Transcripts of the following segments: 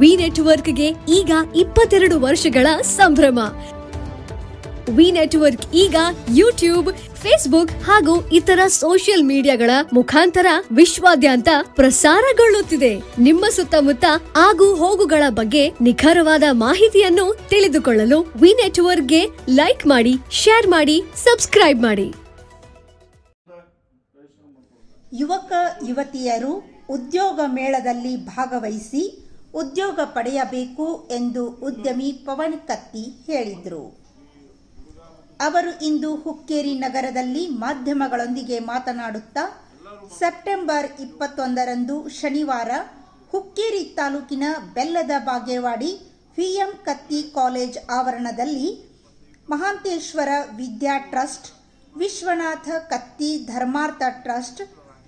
V ನೆಟ್ವರ್ಕ್ಗೆ ಈಗ ಇಪ್ಪತ್ತೆರಡು ವರ್ಷಗಳ ಸಂಭ್ರಮ. ವಿ ನೆಟ್ವರ್ಕ್ ಈಗ ಯೂಟ್ಯೂಬ್, ಫೇಸ್ಬುಕ್ ಹಾಗೂ ಇತರ ಸೋಷಿಯಲ್ ಮೀಡಿಯಾಗಳ ಮುಖಾಂತರ ವಿಶ್ವಾದ್ಯಂತ ಪ್ರಸಾರಗೊಳ್ಳುತ್ತಿದೆ. ನಿಮ್ಮ ಸುತ್ತಮುತ್ತ ಆಗು ಹೋಗುಗಳ ಬಗ್ಗೆ ನಿಖರವಾದ ಮಾಹಿತಿಯನ್ನು ತಿಳಿದುಕೊಳ್ಳಲು ವಿ ನೆಟ್ವರ್ಕ್ಗೆ ಲೈಕ್ ಮಾಡಿ, ಶೇರ್ ಮಾಡಿ, ಸಬ್ಸ್ಕ್ರೈಬ್ ಮಾಡಿ. ಯುವಕ, ಯುವತಿಯರು ಉದ್ಯೋಗ ಮೇಳದಲ್ಲಿ ಭಾಗವಹಿಸಿ ಉದ್ಯೋಗ ಪಡೆಯಬೇಕು ಎಂದು ಉದ್ಯಮಿ ಪವನ್ ಕತ್ತಿ ಹೇಳಿದರು. ಅವರು ಇಂದು ಹುಕ್ಕೇರಿ ನಗರದಲ್ಲಿ ಮಾಧ್ಯಮಗಳೊಂದಿಗೆ ಮಾತನಾಡುತ್ತಾ, ಸೆಪ್ಟೆಂಬರ್ ಇಪ್ಪತ್ತೊಂದರಂದು ಶನಿವಾರ ಹುಕ್ಕೇರಿ ತಾಲೂಕಿನ ಬೆಲ್ಲದ ಬಾಗೇವಾಡಿ ಪಿಎಂ ಕತ್ತಿ ಕಾಲೇಜ್ ಆವರಣದಲ್ಲಿ ಮಹಾಂತೇಶ್ವರ ವಿದ್ಯಾ ಟ್ರಸ್ಟ್, ವಿಶ್ವನಾಥ ಕತ್ತಿ ಧರ್ಮಾರ್ಥ ಟ್ರಸ್ಟ್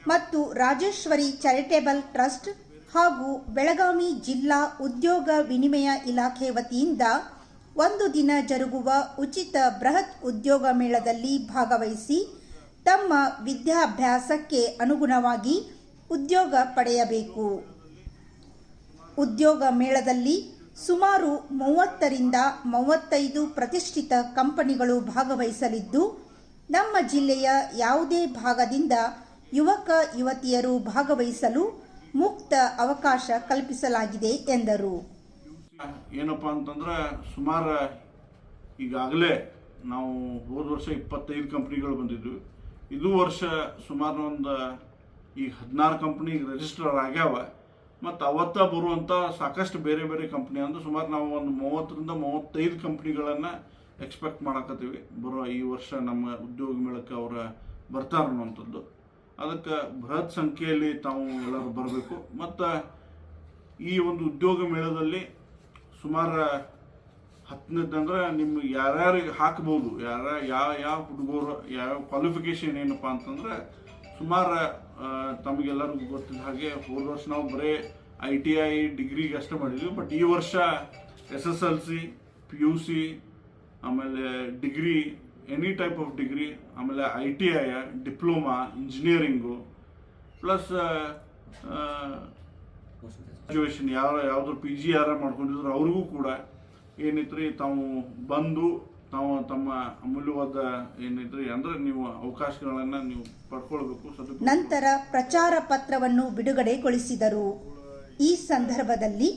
ಮತ್ತು ರಾಜೇಶ್ವರಿ ಚಾರಿಟೇಬಲ್ ಟ್ರಸ್ಟ್ ಹಾಗೂ ಬೆಳಗಾವಿ ಜಿಲ್ಲಾ ಉದ್ಯೋಗ ವಿನಿಮಯ ಇಲಾಖೆ ವತಿಯಿಂದ ಒಂದು ದಿನ ಜರುಗುವ ಉಚಿತ ಬೃಹತ್ ಉದ್ಯೋಗ ಮೇಳದಲ್ಲಿ ಭಾಗವಹಿಸಿ ತಮ್ಮ ವಿದ್ಯಾಭ್ಯಾಸಕ್ಕೆ ಅನುಗುಣವಾಗಿ ಉದ್ಯೋಗ ಪಡೆಯಬೇಕು. ಉದ್ಯೋಗ ಮೇಳದಲ್ಲಿ ಸುಮಾರು ಮೂವತ್ತರಿಂದ ಮೂವತ್ತೈದು ಪ್ರತಿಷ್ಠಿತ ಕಂಪನಿಗಳು ಭಾಗವಹಿಸಲಿದ್ದು, ನಮ್ಮ ಜಿಲ್ಲೆಯ ಯಾವುದೇ ಭಾಗದಿಂದ ಯುವಕ, ಯುವತಿಯರು ಭಾಗವಹಿಸಲು ಮುಕ್ತ ಅವಕಾಶ ಕಲ್ಪಿಸಲಾಗಿದೆ ಎಂದರು. ಏನಪ್ಪ ಅಂತಂದ್ರೆ ಸುಮಾರು ಈಗಾಗಲೇ ನಾವು ಹೋದ ವರ್ಷ ಇಪ್ಪತ್ತೈದು ಕಂಪ್ನಿಗಳು ಬಂದಿದ್ವಿ. ಇದು ವರ್ಷ ಸುಮಾರು ಒಂದು ಈ ಹದಿನಾರು ಕಂಪ್ನಿ ರಿಜಿಸ್ಟರ್ ಆಗ್ಯಾವ. ಮತ್ತು ಅವತ್ತ ಬರುವಂಥ ಸಾಕಷ್ಟು ಬೇರೆ ಬೇರೆ ಕಂಪ್ನಿ ಅಂದ್ರೆ ಸುಮಾರು ನಾವು ಒಂದು ಮೂವತ್ತರಿಂದ ಮೂವತ್ತೈದು ಕಂಪ್ನಿಗಳನ್ನು ಎಕ್ಸ್ಪೆಕ್ಟ್ ಮಾಡಕತ್ತೀವಿ. ಬರೋ ಈ ವರ್ಷ ನಮ್ಮ ಉದ್ಯೋಗ ಮೇಳಕ್ಕೆ ಅವರ ಬರ್ತಾರೆ ಅನ್ನುವಂಥದ್ದು. ಅದಕ್ಕೆ ಬೃಹತ್ ಸಂಖ್ಯೆಯಲ್ಲಿ ತಾವು ಎಲ್ಲರೂ ಬರಬೇಕು. ಮತ್ತು ಈ ಒಂದು ಉದ್ಯೋಗ ಮೇಳದಲ್ಲಿ ಸುಮಾರು ಹತ್ತನೇದಂದ್ರೆ ನಿಮ್ಗೆ ಯಾರ್ಯಾರಿಗೆ ಹಾಕ್ಬೋದು, ಯಾರ ಯಾವ ಯಾವ ಹುಡುಗರು, ಯಾವ ಕ್ವಾಲಿಫಿಕೇಶನ್ ಏನಪ್ಪ ಅಂತಂದ್ರೆ ಸುಮಾರು ತಮಗೆಲ್ಲರಿಗೂ ಗೊತ್ತಿದ್ದ ಹಾಗೆ ಹೋದ ವರ್ಷ ನಾವು ಬರೀ ಐ ಟಿ ಐ ಡಿಗ್ರಿಗೆ ಅಷ್ಟೇ ಮಾಡಿದ್ವಿ. ಬಟ್ ಈ ವರ್ಷ S S L C P U C ಆಮೇಲೆ degree any type of degree ಆಮೇಲೆ I T I diploma engineering plus graduation ಯಾವ ಯಾವ್ದು ಪಿ ಜಿ ಯಾರು ಮಾಡ್ಕೊಂಡಿದ್ರು, ಅವ್ರಿಗೂ ಕೂಡ ಏನೈತ್ರಿ, ತಾವು ಬಂದು, ತಾವು ತಮ್ಮ ಅಮೂಲ್ಯವಾದ ಏನೈತ್ರಿ, ಅಂದ್ರೆ ನೀವು ಅವಕಾಶಗಳನ್ನು ನೀವು ಪಡ್ಕೊಳ್ಬೇಕು. ನಂತರ ಪ್ರಚಾರ ಪತ್ರವನ್ನು ಬಿಡುಗಡೆಗೊಳಿಸಿದರು. ಈ ಸಂದರ್ಭದಲ್ಲಿ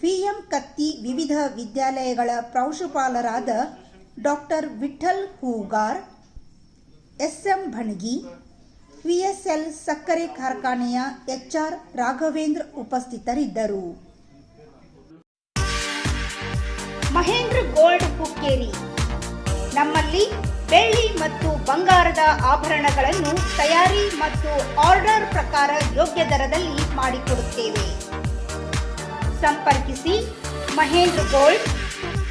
ಪಿಎಂ ಕತ್ತಿ ವಿವಿಧ ವಿದ್ಯಾಲಯಗಳ ಪ್ರಾಂಶುಪಾಲರಾದ doctor Vitthal Hugar, S M Bhanagi V S L ಸಕ್ಕರೆ ಕಾರ್ಖಾನೆಯ ಎಚ್ಆರ್ ರಾಘವೇಂದ್ರ ಉಪಸ್ಥಿತರಿದ್ದರು. ಮಹೇಂದ್ರ ಗೋಲ್ಡ್ ಹುಕ್ಕೇರಿ ನಮ್ಮಲ್ಲಿ ಬೆಳ್ಳಿ ಮತ್ತು ಬಂಗಾರದ ಆಭರಣಗಳನ್ನು ತಯಾರಿ ಮತ್ತು ಆರ್ಡರ್ ಪ್ರಕಾರ ಯೋಗ್ಯ ದರದಲ್ಲಿ ಮಾಡಿಕೊಡುತ್ತೇವೆ. ಸಂಪರ್ಕಿಸಿ ಮಹೇಂದ್ರ ಗೋಲ್ಡ್